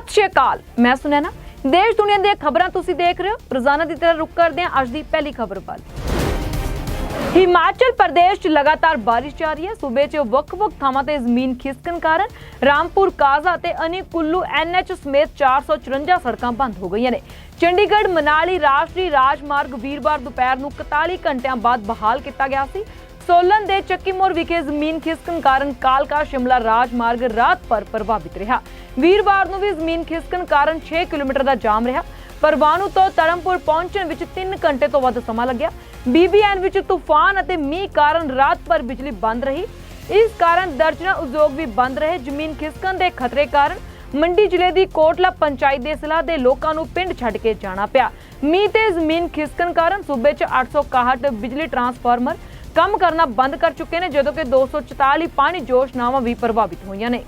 ਸਤਿ ਸ਼੍ਰੀ ਅਕਾਲ। ਮੈਂ ਸੁਨੈਨਾ। ਦੇਸ਼ ਦੁਨੀਆ ਦੀਆਂ ਖਬਰਾਂ ਤੁਸੀਂ ਦੇਖ ਰਹੇ ਹੋ। ਰੋਜ਼ਾਨਾ ਦੀ ਤਰ੍ਹਾਂ ਰੁਕ ਕਰਦੇ ਹਾਂ ਅੱਜ ਦੀ ਪਹਿਲੀ ਖਬਰ ਵੱਲ। ਹਿਮਾਚਲ ਪ੍ਰਦੇਸ਼ 'ਚ ਲਗਾਤਾਰ ਬਾਰਿਸ਼ ਜਾਰੀ ਹੈ। ਸੂਬੇ 'ਚ ਵੱਖ-ਵੱਖ ਥਾਵਾਂ ਤੇ ਜ਼ਮੀਨ ਖਿਸਕਣ ਕਾਰਨ ਰਾਮਪੁਰ, ਕਾਜ਼ਾ ਤੇ ਅਨੀ ਕੁੱਲੂ ਐਨਐਚ ਸਮੇਤ 454 ਸੜਕਾਂ ਬੰਦ ਹੋ ਗਈਆਂ ਨੇ। ਚੰਡੀਗੜ੍ਹ, ਮਨਾਲੀ ਰਾਸ਼ਟਰੀ ਰਾਜਮਾਰਗ ਵੀਰਵਾਰ ਦੁਪਹਿਰ ਨੂੰ 41 ਘੰਟਿਆਂ ਬਾਅਦ ਬਹਾਲ ਕੀਤਾ ਗਿਆ ਸੀ। ਸੋਲਨ ਦੇ ਚੱਕੀਮੋਰ ਵਿਖੇ ਜ਼ਮੀਨ ਖਿਸਕਣ ਕਾਰਨ ਕਾਲਕਾ, ਸ਼ਿਮਲਾ, ਰਾਜਮਾਰਗ ਰਾਤ ਭਰ ਪ੍ਰਭਾਵਿਤ ਰਿਹਾ। ਵੀਰਵਾਰ ਨੂੰ ਵੀ ਜ਼ਮੀਨ ਖਿਸਕਣ ਕਾਰਨ 6 ਕਿਲੋਮੀਟਰ ਦਾ ਜਾਮ ਰਿਹਾ। ਪਰਵਾਨੂ ਤੋਂ ਧਰਮਪੁਰ ਪਹੁੰਚਣ ਵਿੱਚ 3 ਘੰਟੇ ਤੋਂ ਵੱਧ ਸਮਾਂ ਲੱਗਿਆ। ਬੀਬੀਐਨ ਵਿੱਚ ਤੂਫਾਨ ਅਤੇ ਮੀਂਹ ਕਾਰਨ ਰਾਤ ਭਰ ਬਿਜਲੀ ਬੰਦ ਰਹੀ। ਇਸ ਕਾਰਨ ਦਰਜਨਾ ਉਦਯੋਗ ਵੀ ਬੰਦ ਰਹੇ। ਜ਼ਮੀਨ ਖਿਸਕਣ ਦੇ ਖਤਰੇ ਕਾਰਨ ਮੰਡੀ ਜ਼ਿਲ੍ਹੇ ਦੀ ਕੋਟਲਾ ਪੰਚਾਇਤ ਦੇ ਸਲਾਹ ਦੇ ਲੋਕਾਂ ਨੂੰ ਪਿੰਡ ਛੱਡ ਕੇ ਜਾਣਾ ਪਿਆ। ਮੀਂਹ ਤੇ ਜ਼ਮੀਨ ਖਿਸਕਣ ਕਾਰਨ ਸੂਬੇ 'ਚ 861 ਬਿਜਲੀ ਟਰਾਂਸਫਾਰਮਰ ਕੰਮ ਕਰਨਾ ਬੰਦ ਕਰ ਚੁੱਕੇ ਨੇ, ਜਦੋਂ ਕਿ 244 ਪਾਣੀ ਯੋਜਨਾਵਾਂ ਵੀ ਪ੍ਰਭਾਵਿਤ ਹੋਈਆਂ ਨੇ।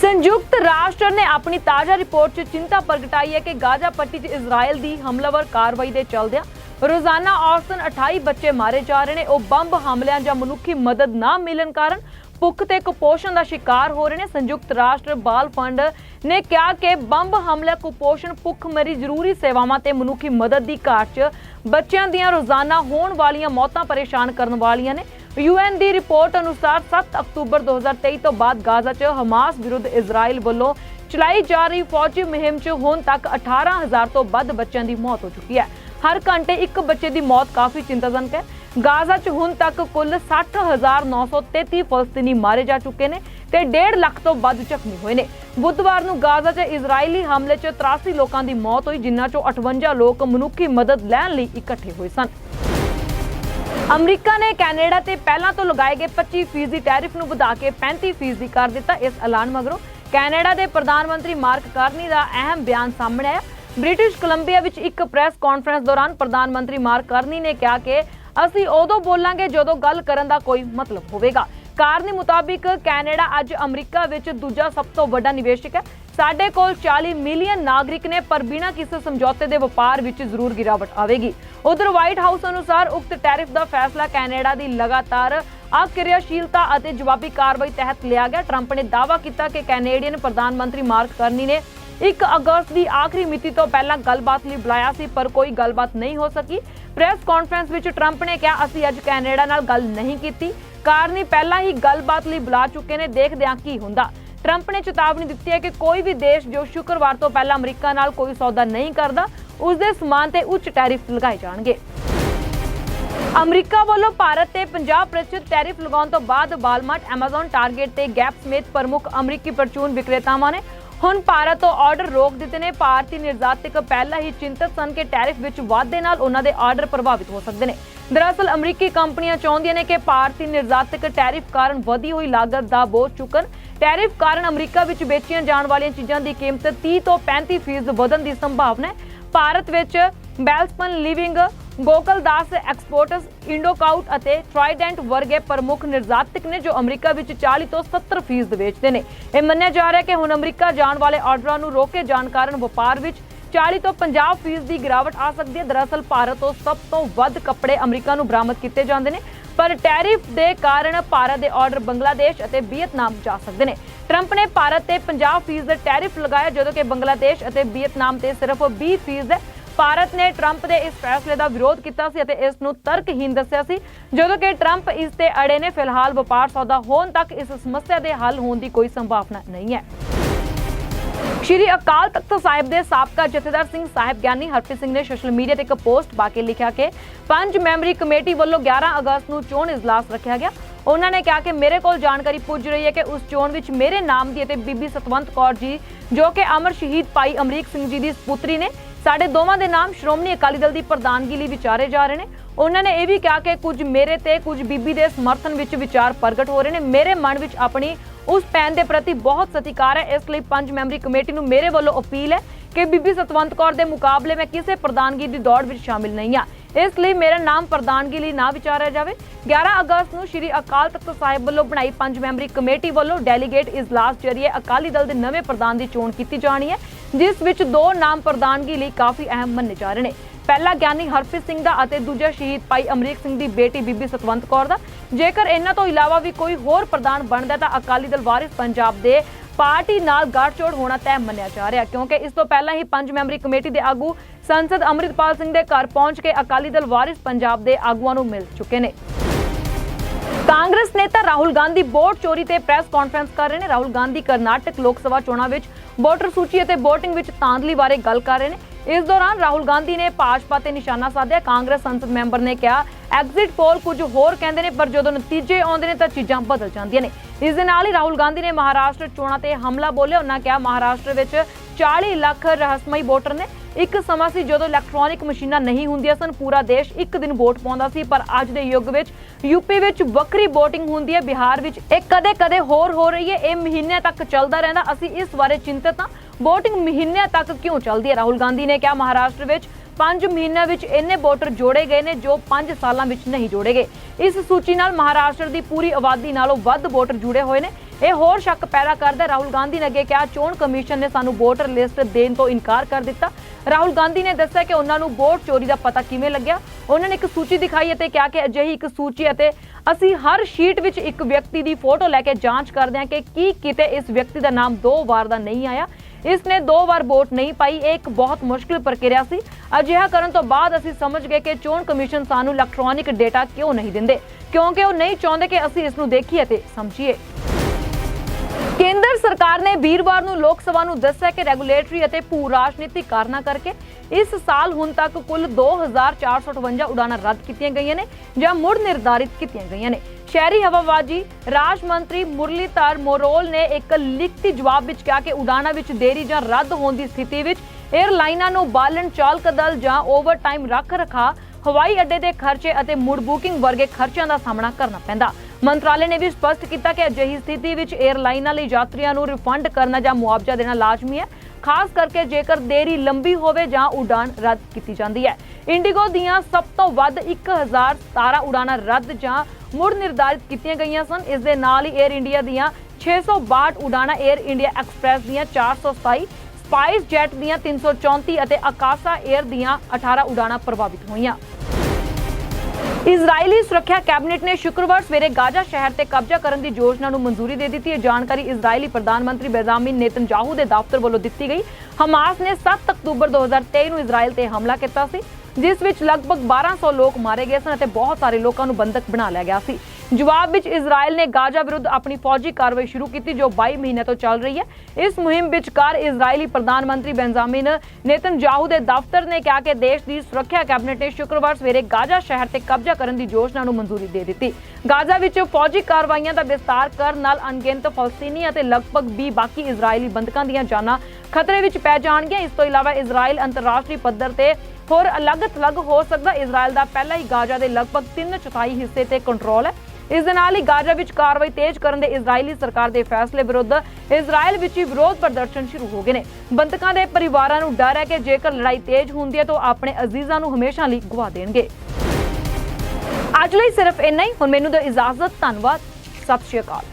ਸੰਯੁਕਤ ਰਾਸ਼ਟਰ ਨੇ ਆਪਣੀ ਤਾਜ਼ਾ ਰਿਪੋਰਟ 'ਚ ਚਿੰਤਾ ਪ੍ਰਗਟਾਈ ਹੈ ਕਿ ਗਾਜ਼ਾ ਪੱਟੀ 'ਚ ਇਜ਼ਰਾਈਲ ਦੀ ਹਮਲਾਵਰ ਕਾਰਵਾਈ ਦੇ ਚੱਲਦਿਆਂ ਰੋਜ਼ਾਨਾ ਔਸਤਨ 28 ਬੱਚੇ ਮਾਰੇ ਜਾ ਰਹੇ ਨੇ। ਉਹ ਬੰਬ ਹਮਲਿਆਂ ਜਾਂ ਮਨੁੱਖੀ ਮਦਦ ਨਾ ਮਿਲਣ ਕਾਰਨ ਭੁੱਖ ਤੇ ਕੁਪੋਸ਼ਣ ਦਾ ਸ਼ਿਕਾਰ ਹੋ ਰਹੇ ਨੇ ਸੰਯੁਕਤ ਰਾਸ਼ਟਰ ਬਾਲ ਫੰਡ ਨੇ ਕਿਹਾ ਕਿ ਬੰਬ ਹਮਲਾ, ਕੁਪੋਸ਼ਣ, ਭੁੱਖਮਰੀ ਜ਼ਰੂਰੀ ਸੇਵਾਵਾਂ ਤੇ ਮਨੁੱਖੀ ਮਦਦ ਦੀ ਘਾਟ 'ਚ ਬੱਚਿਆਂ ਦੀਆਂ ਰੋਜ਼ਾਨਾ ਹੋਣ ਵਾਲੀਆਂ ਮੌਤਾਂ ਪਰੇਸ਼ਾਨ ਕਰਨ ਵਾਲੀਆਂ ਨੇ। ਯੂਐਨ ਦੀ ਰਿਪੋਰਟ ਅਨੁਸਾਰ 7 ਅਕਤੂਬਰ 2023 ਤੋਂ ਬਾਅਦ ਗਾਜ਼ਾ 'ਚ ਹਮਾਸ ਵਿਰੁੱਧ ਇਜ਼ਰਾਈਲ ਵੱਲੋਂ ਚਲਾਈ ਜਾ ਰਹੀ ਫੌਜੀ ਮੁਹਿੰਮ 'ਚ ਹੁਣ ਤੱਕ 18000 ਤੋਂ ਵੱਧ ਬੱਚਿਆਂ ਦੀ ਮੌਤ ਹੋ ਚੁੱਕੀ ਹੈ। ਹਰ ਘੰਟੇ ਇੱਕ ਬੱਚੇ ਦੀ ਮੌਤ ਕਾਫੀ ਚਿੰਤਾਜਨਕ ਹੈ। ਗਾਜ਼ਾ 'ਚ ਹੁਣ ਤੱਕ ਕੁੱਲ 60933 ਫਲਸਤੀਨੀ ਮਾਰੇ ਜਾ ਚੁੱਕੇ ਨੇ ਤੇ 1.5 ਲੱਖ ਤੋਂ ਵੱਧ ਜ਼ਖਮੀ ਹੋਏ ਨੇ। ਬੁੱਧਵਾਰ ਨੂੰ ਗਾਜ਼ਾ 'ਚ ਇਜ਼ਰਾਈਲੀ ਹਮਲੇ 'ਚ 83 ਲੋਕਾਂ ਦੀ ਮੌਤ ਹੋਈ, ਜਿਨ੍ਹਾਂ 'ਚੋਂ 58 ਲੋਕ ਮਨੁੱਖੀ ਮਦਦ ਲੈਣ ਲਈ ਇਕੱਠੇ ਹੋਏ ਸਨ। ਅਮਰੀਕਾ ਨੇ ਕੈਨੇਡਾ ਤੇ ਪਹਿਲਾਂ ਤੋਂ ਲਗਾਏ ਗਏ 25% ਟੈਰਿਫ ਨੂੰ ਵਧਾ ਕੇ 35% ਕਰ ਦਿੱਤਾ। ਇਸ ਐਲਾਨ ਮਗਰੋਂ ਕੈਨੇਡਾ ਦੇ ਪ੍ਰਧਾਨ ਮੰਤਰੀ ਮਾਰਕ ਕਾਰਨੀ ਦਾ ਅਹਿਮ ਬਿਆਨ ਸਾਹਮਣੇ ਆਇਆ। ਬ੍ਰਿਟਿਸ਼ ਕੋਲੰਬੀਆ ਵਿੱਚ ਇੱਕ ਪ੍ਰੈਸ ਕਾਨਫਰੰਸ ਦੌਰਾਨ ਪ੍ਰਧਾਨ ਮੰਤਰੀ ਮਾਰਕ ਕਾਰਨੀ ਨੇ ਕਿਹਾ ਕਿ ਅਸੀਂ ਉਦੋਂ ਬੋਲਾਂਗੇ ਜਦੋਂ ਗੱਲ ਕਰਨ ਦਾ ਕੋਈ ਮਤਲਬ ਹੋਵੇਗਾ। ਕਾਰਨੀ ਮੁਤਾਬਿਕ ਕੈਨੇਡਾ ਅੱਜ ਅਮਰੀਕਾ ਵਿੱਚ ਦੂਜਾ ਸਭ ਤੋਂ ਵੱਡਾ ਨਿਵੇਸ਼ਕ ਹੈ। ਸਾਡੇ ਕੋਲ 40 ਮਿਲੀਅਨ ਨਾਗਰਿਕ ਨੇ, ਪਰ ਬਿਨਾਂ ਕਿਸੇ ਸਮਝੌਤੇ ਦੇ ਵਪਾਰ ਵਿੱਚ ਜ਼ਰੂਰ ਗਿਰਾਵਟ ਆਵੇਗੀ। ਉਧਰ ਵਾਈਟ ਹਾਊਸ ਅਨੁਸਾਰ ਉਕਤ ਟੈਰਿਫ ਦਾ ਫੈਸਲਾ ਕੈਨੇਡਾ ਦੀ ਲਗਾਤਾਰ ਅਕਿਰਿਆਸ਼ੀਲਤਾ ਅਤੇ ਜਵਾਬੀ ਕਾਰਵਾਈ ਤਹਿਤ ਲਿਆ ਗਿਆ। ਟਰੰਪ ਨੇ ਦਾਅਵਾ ਕੀਤਾ ਕਿ ਕੈਨੇਡੀਅਨ ਪ੍ਰਧਾਨ ਮੰਤਰੀ ਮਾਰਕ ਕਰਨੀ ਨੇ 1 ਅਗਸਤ ਦੀ ਆਖਰੀ ਮਿਤੀ ਤੋਂ ਪਹਿਲਾਂ ਗੱਲਬਾਤ ਲਈ ਬੁਲਾਇਆ ਸੀ, ਪਰ ਕੋਈ ਗੱਲਬਾਤ ਨਹੀਂ ਹੋ ਸਕੀ। ਪ੍ਰੈਸ ਕਾਨਫਰੰਸ ਵਿੱਚ ਟਰੰਪ ਨੇ ਕਿਹਾ, ਅਸੀਂ ਅੱਜ ਕੈਨੇਡਾ ਨਾਲ ਗੱਲ ਨਹੀਂ ਕੀਤੀ। ਕਾਰਨੀ ਪਹਿਲਾਂ ਹੀ ਗੱਲਬਾਤ ਲਈ ਬੁਲਾ ਚੁੱਕੇ ਨੇ, ਦੇਖਦੇ ਹਾਂ ਕੀ ਹੁੰਦਾ। ਟਰੰਪ ਨੇ ਚੇਤਾਵਨੀ ਦਿੱਤੀ ਹੈ ਕਿ ਕੋਈ ਵੀ ਦੇਸ਼ ਜੋ ਸ਼ੁੱਕਰਵਾਰ ਤੋਂ ਪਹਿਲਾਂ ਅਮਰੀਕਾ ਨਾਲ ਕੋਈ ਸੌਦਾ ਨਹੀਂ ਕਰਦਾ, ਉਸ ਦੇ ਸਮਾਨ ਤੇ ਉੱਚ ਟੈਰਿਫ ਲਗਾਏ ਜਾਣਗੇ। ਅਮਰੀਕਾ ਵੱਲੋਂ ਭਾਰਤ ਤੇ 50% ਟੈਰਿਫ ਲਗਾਉਣ ਤੋਂ ਬਾਅਦ ਵਾਲਮਾਰਟ, ਐਮਾਜ਼ਨ, ਟਾਰਗੇਟ ਤੇ ਗੈਪ ਸਮੇਤ ਪ੍ਰਮੁੱਖ ਅਮਰੀਕੀ ਪਰਚੂਨ ਵਿਕਰੇਤਾਵਾਂ ਨੇ ਹੁਣ ਭਾਰਤ ਤੋਂ ਆਰਡਰ ਰੋਕ ਦਿੱਤੇ ਨੇ। ਭਾਰਤੀ ਨਿਰਯਾਤਕ ਪਹਿਲਾਂ ਹੀ ਚਿੰਤਤ ਸਨ ਕਿ ਟੈਰਿਫ ਵਿੱਚ ਵਾਧੇ ਨਾਲ ਉਹਨਾਂ ਦੇ ਆਰਡਰ ਪ੍ਰਭਾਵਿਤ ਹੋ ਸਕਦੇ ਨੇ। ਦਰਅਸਲ ਅਮਰੀਕੀ ਕੰਪਨੀਆਂ ਚਾਹੁੰਦੀਆਂ ਨੇ ਕਿ ਭਾਰਤੀ ਨਿਰਯਾਤਕ ਟੈਰਿਫ ਕਾਰਨ ਵਧੀ ਹੋਈ ਲਾਗਤ ਦਾ ਬੋਝ ਚੁੱਕਣ। ਟੈਰਿਫ ਕਾਰਨ ਅਮਰੀਕਾ ਵਿੱਚ ਵੇਚੀਆਂ ਜਾਣ ਵਾਲੀਆਂ ਚੀਜ਼ਾਂ ਦੀ ਕੀਮਤ 30 ਤੋਂ 35% ਵਧਣ ਦੀ ਸੰਭਾਵਨਾ ਹੈ। ਭਾਰਤ ਵਿੱਚ ਬੈਲਸਪਨ ਲਿਵਿੰਗ ਗੋਕਲਦਾਸ ਐਕਸਪੋਰਟਸ, ਇੰਡੋਕਾਊਟ ਅਤੇ ਟ੍ਰਾਈਡੈਂਟ ਵਰਗੇ ਪ੍ਰਮੁੱਖ ਨਿਰਯਾਤਕ ਨੇ ਜੋ ਅਮਰੀਕਾ ਵਿੱਚ 40 ਤੋਂ 70% ਵੇਚਦੇ ਨੇ। ਇਹ ਮੰਨਿਆ ਜਾ ਰਿਹਾ ਹੈ ਕਿ ਹੁਣ ਅਮਰੀਕਾ ਜਾਣ ਵਾਲੇ ਆਰਡਰਾਂ ਨੂੰ ਰੋਕੇ ਜਾਣ ਕਾਰਨ ਵਪਾਰ ਵਿੱਚ 40 ਤੋਂ 50% ਦੀ ਗਿਰਾਵਟ ਆ ਸਕਦੀ ਹੈ। ਦਰਅਸਲ ਭਾਰਤ ਤੋਂ ਸਭ ਤੋਂ ਵੱਧ ਕੱਪੜੇ ਅਮਰੀਕਾ ਨੂੰ ਬਰਾਮਦ ਕੀਤੇ ਜਾਂਦੇ ਨੇ, ਪਰ ਟੈਰਿਫ ਦੇ ਕਾਰਨ ਭਾਰਤ ਦੇ ਆਰਡਰ ਬੰਗਲਾਦੇਸ਼ ਅਤੇ ਵੀਅਤਨਾਮ ਜਾ ਸਕਦੇ ਨੇ। ਟਰੰਪ ਨੇ ਭਾਰਤ ਤੇ 50% ਦਾ ਟੈਰਿਫ ਲਗਾਇਆ, ਜਦੋਂ ਕਿ ਬੰਗਲਾਦੇਸ਼ ਅਤੇ ਵੀਅਤਨਾਮ ਤੇ ਸਿਰਫ 20% ਹੈ ਭਾਰਤ ਨੇ ਟਰੰਪ ਦੇ ਇਸ ਫੈਸਲੇ ਦਾ ਵਿਰੋਧ ਕੀਤਾ ਸੀ ਅਤੇ ਇਸ ਨੂੰ ਤਰਕਹੀਨ ਦੱਸਿਆ ਸੀ, ਜਦੋਂ ਕਿ ਟਰੰਪ ਇਸ ਤੇ ਅੜੇ ਨੇ, ਫਿਲਹਾਲ ਵਪਾਰ ਸੌਦਾ ਹੋਣ ਤੱਕ ਇਸ ਸਮੱਸਿਆ ਦੇ ਹੱਲ ਹੋਣ ਦੀ ਕੋਈ ਸੰਭਾਵਨਾ ਨਹੀਂ ਹੈ। ਸ਼੍ਰੀ ਅਕਾਲ ਤਖਤ ਸਾਹਿਬ ਦੇ ਸਾਬਕਾ ਜਥੇਦਾਰ ਸਿੰਘ ਸਾਹਿਬ ਗਿਆਨੀ ਹਰਪ੍ਰੀਤ ਸਿੰਘ ਨੇ ਸੋਸ਼ਲ ਮੀਡੀਆ ਤੇ ਇੱਕ ਪੋਸਟ ਪਾ ਕੇ ਲਿਖਿਆ ਕਿ ਪੰਜ ਮੈਂਬਰੀ ਕਮੇਟੀ ਵੱਲੋਂ 11 ਅਗਸਤ ਨੂੰ ਚੋਣ ਇਜਲਾਸ ਰੱਖਿਆ ਗਿਆ। ਉਹਨਾਂ ਨੇ ਕਿਹਾ ਕਿ ਮੇਰੇ ਕੋਲ ਜਾਣਕਾਰੀ ਪੁੱਜ ਰਹੀ ਹੈ ਕਿ ਉਸ ਚੋਣ ਵਿੱਚ ਮੇਰੇ ਨਾਮ ਦੀ ਅਤੇ ਬੀਬੀ ਸਤਵੰਤ ਕੌਰ ਜੀ, ਜੋ ਕਿ ਅਮਰ ਸ਼ਹੀਦ ਭਾਈ ਅਮਰੀਕ ਸਿੰਘ ਜੀ ਦੀ ਸੁਪੁੱਤਰੀ ਨੇ ਸਾਡੇ ਦੋਵਾਂ ਦੇ ਨਾਮ ਸ਼੍ਰੋਮਣੀ ਅਕਾਲੀ ਦਲ ਦੀ ਪ੍ਰਧਾਨਗੀ ਲਈ ਵਿਚਾਰੇ ਜਾ ਰਹੇ ਨੇ। ਉਹਨਾਂ ਨੇ ਇਹ ਵੀ ਕਿਹਾ ਕਿ ਕੁਝ ਮੇਰੇ ਤੇ, ਕੁਝ ਬੀਬੀ ਦੇ ਸਮਰਥਨ ਵਿੱਚ ਵਿਚਾਰ ਪ੍ਰਗਟ ਹੋ ਰਹੇ ਨੇ। ਮੇਰੇ ਮਨ ਵਿੱਚ ਆਪਣੀ ਉਸ ਪੈਨ ਦੇ ਪ੍ਰਤੀ ਬਹੁਤ ਸਤਿਕਾਰ ਹੈ। ਇਸ ਲਈ ਪੰਜ ਮੈਂਬਰੀ ਕਮੇਟੀ ਨੂੰ ਮੇਰੇ ਵੱਲੋਂ ਅਪੀਲ ਹੈ ਕਿ ਬੀਬੀ ਸਤਵੰਤ ਕੌਰ ਦੇ ਮੁਕਾਬਲੇ ਮੈਂ ਕਿਸੇ ਪ੍ਰਧਾਨਗੀ ਦੀ ਦੌੜ ਵਿੱਚ ਸ਼ਾਮਿਲ ਨਹੀਂ ਹਾਂ। ਇਸ ਲਈ ਮੇਰਾ ਨਾਮ ਪ੍ਰਧਾਨਗੀ ਲਈ ਨਾ ਵਿਚਾਰਿਆ ਜਾਵੇ। 11 ਅਗਸਤ ਨੂੰ ਸ਼੍ਰੀ ਅਕਾਲ ਤਖਤ ਸਾਹਿਬ ਵੱਲੋਂ ਬਣਾਈ ਪੰਜ ਮੈਂਬਰੀ ਕਮੇਟੀ ਵੱਲੋਂ ਡੈਲੀਗੇਟ ਇਜਲਾਸ ਜਰੀਏ ਅਕਾਲੀ ਦਲ ਦੇ ਨਵੇਂ ਪ੍ਰਧਾਨ ਦੀ ਚੋਣ ਕੀਤੀ ਜਾਣੀ ਹੈ। ਜਿਸ ਵਿੱਚ ਦੋ ਨਾਮ ਪ੍ਰਧਾਨਗੀ ਲਈ ਕਾਫੀ ਅਹਿਮ ਮੰਨੇ ਜਾ ਰਹੇ ਨੇ। ਪਹਿਲਾ ਗਿਆਨੀ ਹਰਪ੍ਰੀਤ ਸਿੰਘ ਦਾ ਅਤੇ ਦੂਜਾ ਸ਼ਹੀਦ ਭਾਈ ਅਮਰੀਕ ਸਿੰਘ ਦੀ ਬੇਟੀ ਬੀਬੀ ਸਤਵੰਤ ਕੌਰ ਦਾ। ਜੇਕਰ ਇਹਨਾਂ ਤੋਂ ਇਲਾਵਾ ਵੀ ਕੋਈ ਹੋਰ ਪ੍ਰਧਾਨ ਬਣਦਾ ਤਾਂ ਅਕਾਲੀ ਦਲ ਵਾਰਿਸ ਪੰਜਾਬ ਦੇ ਪਾਰਟੀ ਨਾਲ ਗੱਠਜੋੜ ਹੋਣਾ ਤੈਅ ਮੰਨਿਆ ਜਾ ਰਿਹਾ, ਕਿਉਂਕਿ ਇਸ ਤੋਂ ਪਹਿਲਾਂ ਹੀ ਪੰਜ ਮੈਂਬਰੀ ਕਮੇਟੀ ਦੇ ਆਗੂ ਸੰਸਦ ਅੰਮ੍ਰਿਤਪਾਲ ਸਿੰਘ ਦੇ ਘਰ ਪਹੁੰਚ ਕੇ ਅਕਾਲੀ ਦਲ ਵਾਰਿਸ ਪੰਜਾਬ ਦੇ ਆਗੂਆਂ ਨੂੰ ਮਿਲ ਚੁੱਕੇ ਨੇ। ਕਾਂਗਰਸ ਨੇਤਾ ਰਾਹੁਲ ਗਾਂਧੀ ਵੋਟ ਚੋਰੀ ਤੇ ਪ੍ਰੈਸ ਕਾਨਫਰੰਸ ਕਰ ਰਹੇ ਨੇ। ਰਾਹੁਲ ਗਾਂਧੀ ਕਰਨਾਟਕ ਲੋਕ ਸਭਾ ਚੋਣਾਂ ਵਿੱਚ ਵੋਟਰ ਸੂਚੀ ਅਤੇ VOTING ਵਿੱਚ ਤਾਂਦਲੀ ਬਾਰੇ ਗੱਲ ਕਰ ਰਹੇ ਨੇ। ਇਸ ਦੌਰਾਨ ਰਾਹੁਲ ਗਾਂਧੀ ਨੇ ਭਾਜਪਾ ਤੇ ਨਿਸ਼ਾਨਾ ਸਾਧਿਆ। ਕਾਂਗਰਸ ਸੰਸਦ ਮੈਂਬਰ ਨੇ ਕਿਹਾ ਐਗਜ਼ਿਟ ਪੋਲ ਕੁਝ ਹੋਰ ਕਹਿੰਦੇ ਨੇ, ਪਰ ਜਦੋਂ ਨਤੀਜੇ ਆਉਂਦੇ ਨੇ ਤਾਂ ਚੀਜ਼ਾਂ ਬਦਲ ਜਾਂਦੀਆਂ ਨੇ। ਇਸ ਦੇ ਨਾਲ ਹੀ ਰਾਹੁਲ ਗਾਂਧੀ ਨੇ ਮਹਾਰਾਸ਼ਟਰ ਚੋਣਾਂ ਤੇ ਹਮਲਾ ਬੋਲਿਆ। ਉਹਨਾਂ ਕਿਹਾ, ਮਹਾਰਾਸ਼ਟਰ ਵਿੱਚ 40 ਲੱਖ ਰਹੱਸਮਈ ਵੋਟਰ ਨੇ। ਇੱਕ ਸਮਾਂ ਸੀ ਜਦੋਂ ਇਲੈਕਟ੍ਰੋਨਿਕ ਮਸ਼ੀਨਾਂ ਨਹੀਂ ਹੁੰਦੀਆਂ ਸਨ, ਪੂਰਾ ਦੇਸ਼ ਇੱਕ ਦਿਨ ਵੋਟ ਪਾਉਂਦਾ ਸੀ। ਪਰ ਅੱਜ ਦੇ ਯੁੱਗ ਵਿੱਚ ਯੂਪੀ ਵਿੱਚ ਵੱਖਰੀ VOTING ਹੁੰਦੀ ਹੈ। ਬਿਹਾਰ ਵਿੱਚ ਇਹ ਕਦੇ-ਕਦੇ ਹੋਰ ਹੋ ਰਹੀ ਹੈ। ਇਹ ਮਹੀਨਿਆਂ ਤੱਕ ਚੱਲਦਾ ਰਹਿੰਦਾ। ਅਸੀਂ ਇਸ ਬਾਰੇ ਚਿੰਤਤ ਹਾਂ। VOTING ਮਹੀਨਿਆਂ ਤੱਕ ਕਿਉਂ ਚੱਲਦੀ ਹੈ? ਰਾਹੁਲ ਗਾਂਧੀ ਨੇ ਕਿਹਾ, ਮਹਾਰਾਸ਼ਟਰ ਵਿੱਚ 5 ਮਹੀਨਿਆਂ ਵਿੱਚ ਇੰਨੇ ਵੋਟਰ ਜੋੜੇ ਗਏ ਨੇ ਜੋ 5 ਸਾਲਾਂ ਵਿੱਚ ਨਹੀਂ ਜੋੜੇ ਗਏ। ਇਸ ਸੂਚੀ ਨਾਲ ਮਹਾਰਾਸ਼ਟਰ ਦੀ ਪੂਰੀ ਆਬਾਦੀ ਨਾਲੋਂ ਵੱਧ ਵੋਟਰ ਜੁੜੇ ਹੋਏ ਨੇ। ਇਹ ਹੋਰ ਸ਼ੱਕ ਪੈਦਾ ਕਰਦਾ ਰਾਹੁਲ ਗਾਂਧੀ ਨੇ ਅੱਗੇ ਕਿਹਾ, ਚੋਣ ਕਮਿਸ਼ਨ ਨੇ ਸਾਨੂੰ ਵੋਟਰ ਲਿਸਟ ਦੇਣ ਤੋਂ ਇਨਕਾਰ ਕਰ ਦਿੱਤਾ। ਰਾਹੁਲ ਗਾਂਧੀ ਨੇ ਦੱਸਿਆ ਕਿ ਉਹਨਾਂ ਨੂੰ ਵੋਟ ਚੋਰੀ ਦਾ ਪਤਾ ਕਿਵੇਂ ਲੱਗਿਆ। ਉਹਨਾਂ ਨੇ ਇੱਕ ਸੂਚੀ ਦਿਖਾਈ ਅਤੇ ਕਿਹਾ ਕਿ ਅਜਿਹੀ ਇੱਕ ਸੂਚੀ ਅਤੇ ਅਸੀਂ ਹਰ ਸ਼ੀਟ ਵਿੱਚ ਇੱਕ ਵਿਅਕਤੀ ਦੀ ਫੋਟੋ ਲੈ ਕੇ ਜਾਂਚ ਕਰਦੇ ਹਾਂ ਕਿ ਕੀ ਕਿਤੇ ਇਸ ਵਿਅਕਤੀ ਦਾ ਨਾਮ ਦੋ ਵਾਰ ਦਾ ਨਹੀਂ ਆਇਆ। ਇਸ ਨੇ ਦੋ ਵਾਰ ਵੋਟ ਨਹੀਂ ਪਾਈ, ਇਹ ਇੱਕ ਬਹੁਤ ਮੁਸ਼ਕਿਲ ਪ੍ਰਕਿਰਿਆ ਸੀ। ਅਜਿਹਾ ਕਰਨ ਤੋਂ ਬਾਅਦ ਅਸੀਂ ਸਮਝ ਗਏ ਕਿ ਚੋਣ ਕਮਿਸ਼ਨ ਸਾਨੂੰ ਇਲੈਕਟ੍ਰੋਨਿਕ ਡੇਟਾ ਕਿਉਂ ਨਹੀਂ ਦਿੰਦੇ, ਕਿਉਂਕਿ ਉਹ ਨਹੀਂ ਚਾਹੁੰਦੇ ਕਿ ਅਸੀਂ ਇਸ ਨੂੰ ਦੇਖੀਏ ਤੇ ਸਮਝੀਏ। ਕੇਂਦਰ ਸਰਕਾਰ ਨੇ ਵੀਰਵਾਰ ਨੂੰ ਲੋਕ ਸਭਾ ਨੂੰ ਦੱਸਿਆ ਕਿ ਰੈਗੂਲੇਟਰੀ ਅਤੇ ਭੂ ਰਾਜਨੀਤਿਕ ਕਾਰਨਾਂ ਕਰਕੇ ਇਸ ਸਾਲ ਹੁਣ ਤੱਕ ਕੁੱਲ 2458 ਉਡਾਣਾਂ ਰੱਦ ਕੀਤੀਆਂ ਗਈਆਂ ਨੇ ਜਾਂ ਮੁੜ ਨਿਰਧਾਰਿਤ ਕੀਤੀਆਂ ਗਈਆਂ ਨੇ। ਸ਼ਹਿਰੀ ਹਵਾਬਾਜ਼ੀ ਰਾਜ ਮੰਤਰੀ ਮੁਰਲੀਧਰ ਮੋਰੋਲ ਨੇ ਇੱਕ ਲਿਖਤੀ ਜਵਾਬ ਵਿੱਚ ਕਿਹਾ ਕਿ ਉਡਾਣਾਂ ਵਿੱਚ ਦੇਰੀ ਜਾਂ ਰੱਦ ਹੋਣ ਦੀ ਸਥਿਤੀ ਵਿੱਚ 에ਅਰਲਾਈਨਾਂ ਨੂੰ ਬਾਲਣ ਚਾਲਕ ਦਲ ਜਾਂ ਓਵਰਟਾਈਮ ਰੱਖ ਰਖਾ ਹਵਾਈ ਅੱਡੇ ਦੇ ਖਰਚੇ ਅਤੇ ਮੁੜ ਬੁਕਿੰਗ ਵਰਗੇ ਖਰਚਿਆਂ ਦਾ ਸਾਹਮਣਾ ਕਰਨਾ ਪੈਂਦਾ। ਮੰਤਰਾਲੇ ਨੇ ਵੀ ਸਪਸ਼ਟ ਕੀਤਾ ਕਿ ਅਜਿਹੀ ਸਥਿਤੀ ਵਿੱਚ 에ਅਰਲਾਈਨਾਂ ਲਈ ਯਾਤਰੀਆਂ ਨੂੰ ਰਿਫੰਡ ਕਰਨਾ ਜਾਂ ਮੁਆਵਜ਼ਾ ਦੇਣਾ ਲਾਜ਼ਮੀ ਹੈ। ਖਾਸ ਕਰਕੇ ਜੇਕਰ ਦੇਰੀ ਲੰਬੀ ਹੋਵੇ ਜਾਂ ਉਡਾਨ ਰੱਦ ਕੀਤੀ ਜਾਂਦੀ ਹੈ। ਇੰਡੀਗੋ ਦੀਆਂ ਸਭ ਤੋਂ ਵੱਧ 1017 ਉਡਾਨਾਂ ਰੱਦ ਜਾਂ ਮੁੜ ਨਿਰਧਾਰਿਤ ਕੀਤੀਆਂ ਗਈਆਂ ਸਨ। ਇਸ ਦੇ ਨਾਲ ਹੀ 에ਅਰ ਇੰਡੀਆ ਦੀਆਂ 662 ਉਡਾਨਾਂ 에ਅਰ ਇੰਡੀਆ ਐਕਸਪ੍ਰੈਸ ਦੀਆਂ 427 ਸਪਾਈਸ ਜੈਟ ਦੀਆਂ 334 ਅਤੇ ਆਕਾਸ਼ਾ 에ਅਰ ਦੀਆਂ 18 ਉਡਾਨਾਂ ਪ੍ਰਭਾਵਿਤ ਹੋਈਆਂ। ਇਜ਼ਰਾਈਲੀ ਸੁਰੱਖਿਆ ਕੈਬਨਿਟ ਨੇ ਸ਼ੁੱਕਰਵਾਰ ਸਵੇਰੇ ਗਾਜ਼ਾ ਸ਼ਹਿਰ ਤੇ ਕਬਜ਼ਾ ਕਰਨ ਦੀ ਯੋਜਨਾ ਨੂੰ ਮਨਜ਼ੂਰੀ ਦੇ ਦਿੱਤੀ। ਹੈ ਜਾਣਕਾਰੀ ਇਜ਼ਰਾਈਲੀ ਪ੍ਰਧਾਨ ਮੰਤਰੀ ਬੈਂਜਾਮਿਨ ਨੇਤਨਯਾਹੂ ਦੇ ਦਫ਼ਤਰ ਵੱਲੋਂ ਦਿੱਤੀ ਗਈ। ਹਮਾਸ ਨੇ 7 ਅਕਤੂਬਰ 2023 ਨੂੰ ਇਜ਼ਰਾਈਲ ਤੇ ਹਮਲਾ ਕੀਤਾ ਸੀ, ਜਿਸ ਵਿੱਚ ਲਗਭਗ 1200 ਲੋਕ ਮਾਰੇ ਗਏ ਸਨ ਅਤੇ ਬਹੁਤ ਸਾਰੇ ਲੋਕਾਂ ਨੂੰ ਬੰਦਕ ਬਣਾ ਲਿਆ ਗਿਆ ਸੀ। ਜਵਾਬ ਵਿੱਚ ਇਜ਼ਰਾਈਲ ਨੇ ਗਾਜ਼ਾ ਵਿਰੁੱਧ ਆਪਣੀ ਫੌਜੀ ਕਾਰਵਾਈ ਸ਼ੁਰੂ ਕੀਤੀ, ਜੋ 22 ਮਹੀਨੇ ਤੋਂ ਚੱਲ ਰਹੀ ਹੈ। ਇਸ ਮੁਹਿੰਮ ਵਿਚਕਾਰ ਇਜ਼ਰਾਈਲੀ ਪ੍ਰਧਾਨ ਮੰਤਰੀ ਬੈਂਜਾਮਿਨ ਨੇਤਨਯਾਹੂ ਦੇ ਦਫ਼ਤਰ ਨੇ ਕਿਹਾ ਕਿ ਦੇਸ਼ ਦੀ ਸੁਰੱਖਿਆ ਕੈਬਨਿਟ ਨੇ ਸ਼ੁੱਕਰਵਾਰ ਸਵੇਰੇ ਗਾਜ਼ਾ ਸ਼ਹਿਰ ਤੇ ਕਬਜ਼ਾ ਕਰਨ ਦੀ ਯੋਜਨਾ ਨੂੰ ਮਨਜ਼ੂਰੀ ਦੇ ਦਿੱਤੀ। ਗਾਜ਼ਾ ਵਿੱਚ ਫੌਜੀ ਕਾਰਵਾਈਆਂ ਦਾ ਵਿਸਤਾਰ ਕਰਨ ਨਾਲ ਅਣਗਿਣਤ ਫਲਸਤੀਨੀ ਅਤੇ ਲਗਭਗ 20 ਬਾਕੀ ਇਜ਼ਰਾਈਲੀ ਬੰਦਕਾਂ ਦੀਆਂ ਜਾਨਾਂ ਖਤਰੇ ਵਿੱਚ ਪੈ ਜਾਣਗੀਆਂ। ਇਸ ਤੋਂ ਇਲਾਵਾ ਇਜ਼ਰਾਈਲ ਅੰਤਰਰਾਸ਼ਟਰੀ ਪੱਧਰ ਤੇ ਹੋਰ ਅਲੱਗ-ਥਲੱਗ ਹੋ ਸਕਦਾ। ਇਜ਼ਰਾਈਲ ਦਾ ਪਹਿਲਾ ਹੀ ਗਾਜ਼ਾ ਦੇ ਲਗਭਗ 3 ਚੌਥਾਈ ਹਿੱਸੇ ਤੇ ਕੰਟਰੋਲ ਹੈ। ਇਸ ਦੇ ਨਾਲ ਹੀ ਗਾਜ਼ਾ ਵਿੱਚ ਕਾਰਵਾਈ ਤੇਜ਼ ਕਰਨ ਦੇ ਇਜ਼ਰਾਈਲੀ ਸਰਕਾਰ ਦੇ ਫੈਸਲੇ ਵਿਰੁੱਧ ਇਜ਼ਰਾਈਲ ਵਿੱਚ ਹੀ ਵਿਰੋਧ ਪ੍ਰਦਰਸ਼ਨ ਸ਼ੁਰੂ ਹੋ ਗਏ ਨੇ। ਬੰਦਕਾਂ ਦੇ ਪਰਿਵਾਰਾਂ ਨੂੰ ਡਰ ਹੈ ਕਿ ਜੇਕਰ ਲੜਾਈ ਤੇਜ਼ ਹੁੰਦੀ ਹੈ ਤਾਂ ਉਹ ਆਪਣੇ ਅਜ਼ੀਜ਼ਾਂ ਨੂੰ ਹਮੇਸ਼ਾ ਲਈ ਗਵਾ ਦੇਣਗੇ। ਅੱਜ ਲਈ ਸਿਰਫ ਇੰਨਾ ਹੀ। ਹੁਣ ਮੈਨੂੰ ਦਿਓ ਇਜਾਜ਼ਤ। ਧੰਨਵਾਦ। ਸਤਿ ਸ਼੍ਰੀ ਅਕਾਲ।